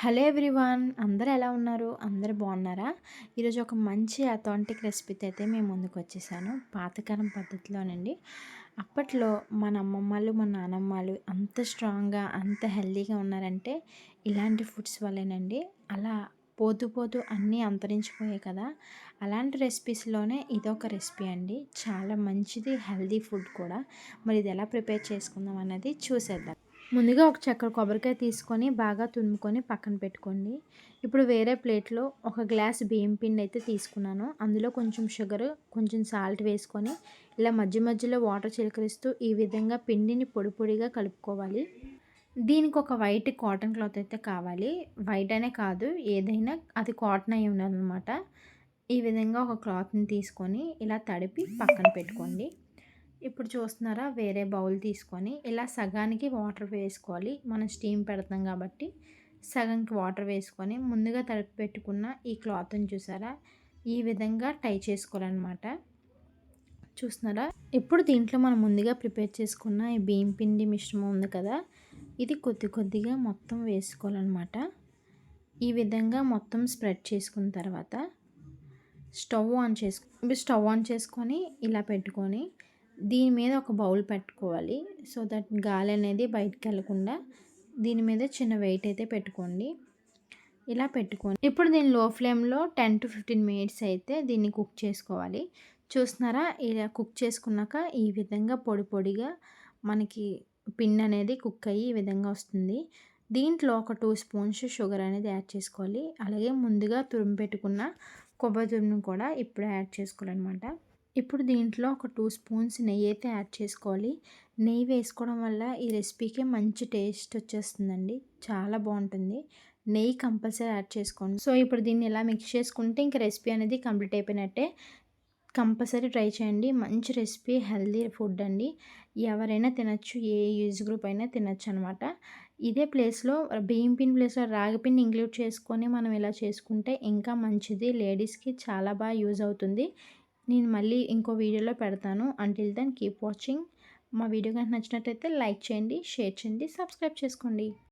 Hello everyone అందరూ ఎలా ఉన్నారు? అందరు బాగున్నారా? ఈరోజు ఒక మంచి అథాంటిక్ రెసిపీతో అయితే మేము ముందుకు వచ్చేసాను. పాతకాలం పద్ధతిలోనండి. అప్పట్లో మన అమ్మమ్మలు మన నానమ్మలు అంత స్ట్రాంగ్గా అంత హెల్తీగా ఉన్నారంటే ఇలాంటి ఫుడ్స్ వల్లేనండి. అలా పోతూ పోతూ అన్నీ అంతరించిపోయాయి కదా. అలాంటి రెసిపీస్లోనే ఇదొక రెసిపీ అండి. చాలా మంచిది హెల్దీ ఫుడ్ కూడా. మరి ఇది ఎలా ప్రిపేర్ చేసుకుందాం అన్నది చూసేద్దాం. ముందుగా ఒక చక్కెర కొబ్బరికాయ తీసుకొని బాగా తురుముకొని పక్కన పెట్టుకోండి. ఇప్పుడు వేరే ప్లేట్లో ఒక గ్లాస్ బియ్యం పిండి అయితే తీసుకున్నాను. అందులో కొంచెం షుగర్ కొంచెం సాల్ట్ వేసుకొని ఇలా మధ్య మధ్యలో వాటర్ చిలకరిస్తూ ఈ విధంగా పిండిని పొడి పొడిగా కలుపుకోవాలి. దీనికి ఒక వైట్ కాటన్ క్లాత్ అయితే కావాలి. వైట్ అనే కాదు ఏదైనా అది కాటన్ అయి ఉండాలన్నమాట. ఈ విధంగా ఒక క్లాత్ని తీసుకొని ఇలా తడిపి పక్కన పెట్టుకోండి. ఇప్పుడు చూస్తున్నారా? వేరే బౌల్ తీసుకొని ఇలా సగానికి వాటర్ వేసుకోవాలి. మనం స్టీమ్ పెడతాం కాబట్టి సగంకి వాటర్ వేసుకొని ముందుగా తడిపి పెట్టుకున్న ఈ క్లాత్ని చూసారా? ఈ విధంగా టై చేసుకోవాలన్నమాట. చూస్తున్నారా? ఇప్పుడు దీంట్లో మనం ముందుగా ప్రిపేర్ చేసుకున్న ఈ బియ్యం పిండి మిశ్రమం ఉంది కదా? ఇది కొద్ది కొద్దిగా మొత్తం వేసుకోవాలన్నమాట. ఈ విధంగా మొత్తం స్ప్రెడ్ చేసుకున్న తర్వాత స్టవ్ ఆన్ చేసుకు స్టవ్ ఆన్ చేసుకొని ఇలా పెట్టుకొని దీని మీద ఒక బౌల్ పెట్టుకోవాలి. సో దట్ గాలి అనేది బయటకు వెళ్ళకుండా దీని మీద చిన్న వెయిట్ అయితే పెట్టుకోండి. ఇలా పెట్టుకోండి. ఇప్పుడు దీని లో ఫ్లేమ్లో టెన్ టు ఫిఫ్టీన్ మినిట్స్ అయితే దీన్ని కుక్ చేసుకోవాలి. చూస్తున్నారా? ఇలా కుక్ చేసుకున్నాక ఈ విధంగా పొడి పొడిగా మనకి పిన్ అనేది కుక్ అయ్యి ఈ విధంగా వస్తుంది. దీంట్లో ఒక టూ స్పూన్స్ షుగర్ అనేది యాడ్ చేసుకోవాలి. అలాగే ముందుగా తురుము పెట్టుకున్న కొబ్బరి తురుమును కూడా ఇప్పుడు యాడ్ చేసుకోవాలన్నమాట. ఇప్పుడు దీంట్లో ఒక టూ స్పూన్స్ నెయ్యి అయితే యాడ్ చేసుకోవాలి. నెయ్యి వేసుకోవడం వల్ల ఈ రెసిపీకి మంచి టేస్ట్ వచ్చేస్తుందండి. చాలా బాగుంటుంది. నెయ్యి కంపల్సరీ యాడ్ చేసుకోండి. సో ఇప్పుడు దీన్ని ఇలా మిక్స్ చేసుకుంటే ఇంకా రెసిపీ అనేది కంప్లీట్ అయిపోయినట్టే కంపల్సరీ ట్రై చేయండి. మంచి రెసిపీ హెల్దీ ఫుడ్ అండి. ఎవరైనా తినచ్చు ఏ యూజ్ గ్రూప్ అయినా తినచ్చు అనమాట ఇదే ప్లేస్లో బియ్యం పిన్ ప్లేస్లో రాగి పిన్ ఇంక్లూడ్ చేసుకొని మనం ఇలా చేసుకుంటే ఇంకా మంచిది. లేడీస్కి చాలా బాగా యూజ్ అవుతుంది. నేను మళ్ళీ ఇంకో వీడియోలో పెడతాను. అంటిల్ దెన్ కీప్ వాచింగ్ మా వీడియో కనుక నచ్చినట్టయితే లైక్ చేయండి షేర్ చేయండి సబ్స్క్రైబ్ చేసుకోండి.